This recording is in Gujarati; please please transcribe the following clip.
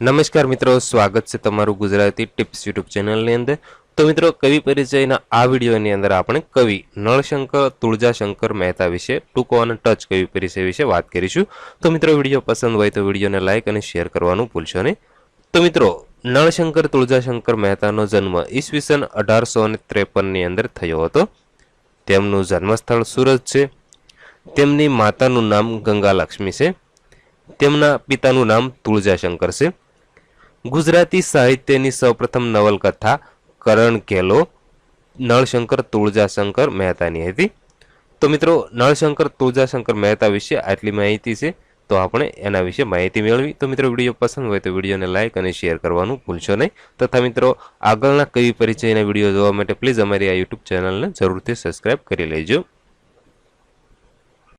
નમસ્કાર મિત્રો, સ્વાગત છે તમારું ગુજરાતી ટિપ્સ યુટ્યુબ ચેનલની અંદર. તો મિત્રો, કવિ પરિચયના આ વિડીયોની અંદર આપણે કવિ નળશંકર તુળજાશંકર મહેતા વિશે, ટૂંકો અને ટચ કવિ પરિચય વિશે વાત કરીશું. તો મિત્રો, વીડિયો પસંદ હોય તો વિડીયોને લાઇક અને શેર કરવાનું ભૂલશો નહીં. તો મિત્રો, નળશંકર તુળજાશંકર મહેતાનો જન્મ ઈસવીસન અઢારસો અને ત્રેપનની અંદર થયો હતો. તેમનું જન્મસ્થળ સુરત છે. તેમની માતાનું નામ ગંગા લક્ષ્મી છે. તેમના પિતાનું નામ તુળજાશંકર છે. ગુજરાતી સાહિત્યની સૌપ્રથમ નવલકથા કરણ કેલો, નળશંકર તુળજાશંકર મહેતાની હતી. તો મિત્રો, નળશંકર તુળજાશંકર મહેતા વિશે આટલી માહિતી છે, તો આપણે એના વિશે માહિતી મેળવી. તો મિત્રો, વીડિયો પસંદ હોય તો વિડીયોને લાઇક અને શેર કરવાનું ભૂલશો નહીં. તથા મિત્રો, આગળના કવિ પરિચયના વીડિયો જોવા માટે પ્લીઝ અમારી આ યુટ્યુબ ચેનલને જરૂરથી સબસ્ક્રાઇબ કરી લેજો.